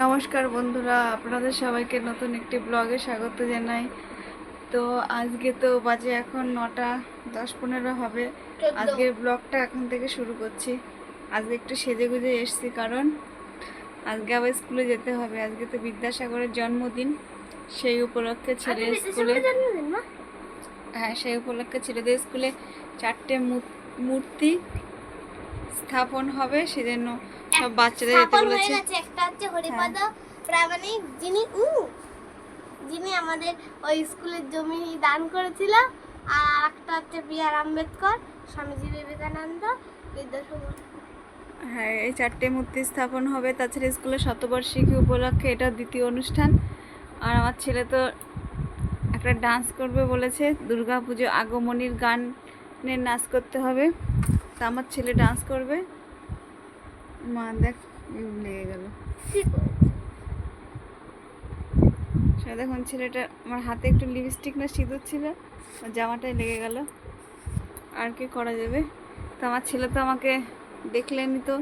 নমস্কার বন্ধুরা আপনাদের সবাইকে নতুন একটি ব্লগে স্বাগত জানাই। তো আজকে তো বাজে এখন নটা দশ পনেরো হবে। আজকের ব্লগটা এখন থেকে শুরু করছি। আজকে একটু সেজে গুজে এসছি কারণ আজকে আবার স্কুলে যেতে হবে। আজকে তো বিদ্যাসাগরের জন্মদিন সেই উপলক্ষে ছেলে স্কুলে হ্যাঁ সেই উপলক্ষে ছেলেদের স্কুলে চারটে মূর- মূর্তি স্থাপন হবে। সেজন্য সব বাচ্চাদের যেতে বলেছে। একটা হচ্ছে হরিপদ প্রামাণিক যিনি উ যিনি আমাদের ওই স্কুলের জমি দান করেছিল আর একটা হচ্ছে বি আর আম্বেদকর স্বামীজি বিবেকানন্দ বিদ্যাসাগর হ্যাঁ এই চারটে মূর্তি স্থাপন হবে তাছাড়া স্কুলের শতবার্ষিকী উপলক্ষে এটা দ্বিতীয় অনুষ্ঠান। আর আমার ছেলে তো একটা ডান্স করবে বলেছে দুর্গা পুজো আগমনীর গানের নাচ করতে হবে। তা আমার ছেলে ডান্স করবে। মা দেখ লেগে গেল। সে দেখুন ছেলেটা আমার হাতে একটু লিপস্টিক না সিঁদুর ছিল আর জামাটাই লেগে গেল। আর কি করা যাবে? তো আমার ছেলে তো আমাকে দেখলেনি তো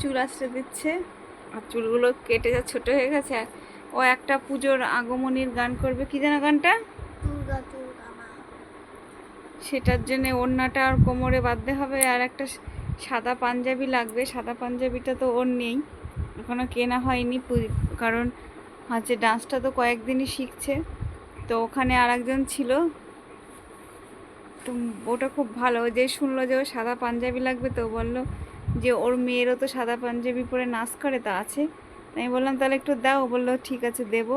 চুল আছড়ে দিচ্ছে আর চুলগুলো কেটে যা ছোট হয়ে গেছে আর ও একটা পুজোর আগমনীর গান করবে। কি যেন গানটা? সেটার জন্য ওড়নাটা আর কোমরে বাঁধতে হবে আর একটা সাদা পাঞ্জাবি লাগবে, সাদা পাঞ্জাবিটা তো ওর নেই। এখনও কেনা হয়নি কারণ হচ্ছে ডান্সটা তো কয়েকদিনই শিখছে। তো ওখানে আর একজন ছিল। তো ওটা খুব ভালো, যে শুনলো যে ও সাদা পাঞ্জাবি লাগবে তো বলল যে ওর মেয়েরও তো সাদা পাঞ্জাবি পরে নাচ করে, তা আছে। আমি বললাম, তাহলে একটু দাও। বলল, ঠিক আছে, দেবো।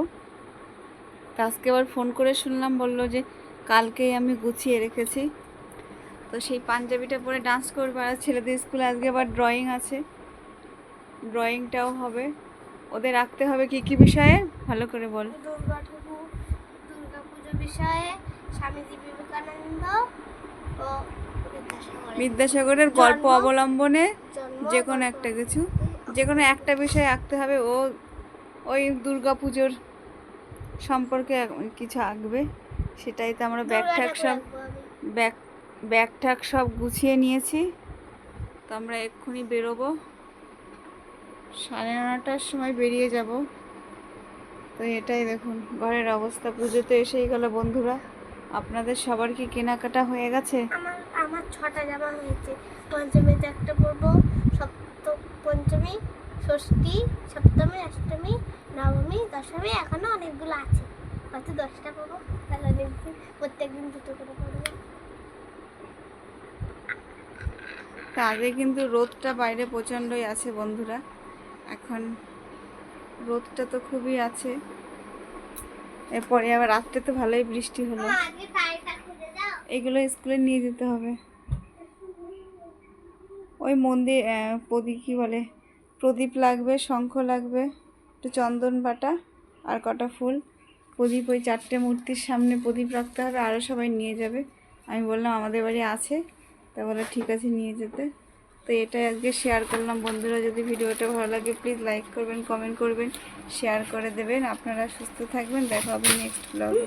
তা আজকে আবার ফোন করে শুনলাম, বলল যে কালকেই আমি গুছিয়ে রেখেছি। তো সেই পাঞ্জাবিটা পরে ডান্স করবে আর ছেলেদের স্কুলে আজকে আবার ড্রয়িং আছে। ড্রয়িংটাও হবে। ওদের রাখতে হবে কি কি বিষয়ে? ভালো করে বল। দুর্গা ঠাকুর দুর্গা পুজো বিষয়ে স্বামীজি বিবেকানন্দ ও বিদ্যাসাগরের গল্প অবলম্বনে যে কোনো একটা কিছু যে কোনো একটা বিষয় আঁকতে হবে। ও ওই দুর্গা পুজোর সম্পর্কে কিছু আঁকবে। সেটাই তো আমরা ব্যাগ ট্যাগ সব ব্যাগ ব্যাগ ট্যাগ সব গুছিয়ে নিয়েছি। তো আমরা এক্ষুনি বেরোবো। সাড়ে নটার সময় বেরিয়ে যাব। তো এটাই দেখুন, ঘরের অবস্থা। পুজো তো এসেই গেল বন্ধুরা। আপনাদের সবার কি কেনাকাটা হয়ে গেছে? আমার আমার ছটা জামা হয়েছে। পঞ্চমীতে একটা পরবো সপ্ত পঞ্চমী ষষ্ঠী, সপ্তমী, অষ্টমী, নবমী, দশমী, এখনও অনেকগুলো আছে। হয়তো দশটা পরবো, তাহলে অনেকদিন প্রত্যেকদিন দুটো করে পরবো। তা আগে কিন্তু রোদটা বাইরে প্রচণ্ডই আছে বন্ধুরা। এখন রোদটা তো খুবই আছে। এরপরে আবার রাত্রে তো ভালোই বৃষ্টি হলো। এগুলো স্কুলে নিয়ে যেতে হবে। ওই মন্দির প্রদীপ কী বলে? প্রদীপ লাগবে শঙ্খ লাগবে একটু চন্দন বাটা আর কটা ফুল। প্রদীপ ওই চারটে মূর্তির সামনে প্রদীপ রাখতে হবে আরও সবাই নিয়ে যাবে। আমি বললাম আমাদের বাড়ি আছে। তা বলে ঠিক আছে, নিয়ে যেতে। তো এটাই আজকে শেয়ার করলাম। বন্ধুরা, যদি ভিডিওটা ভালো লাগে প্লিজ লাইক করবেন কমেন্ট করবেন শেয়ার করে দেবেন। আপনারা সুস্থ থাকবেন। দেখা হবে নেক্সট ব্লগে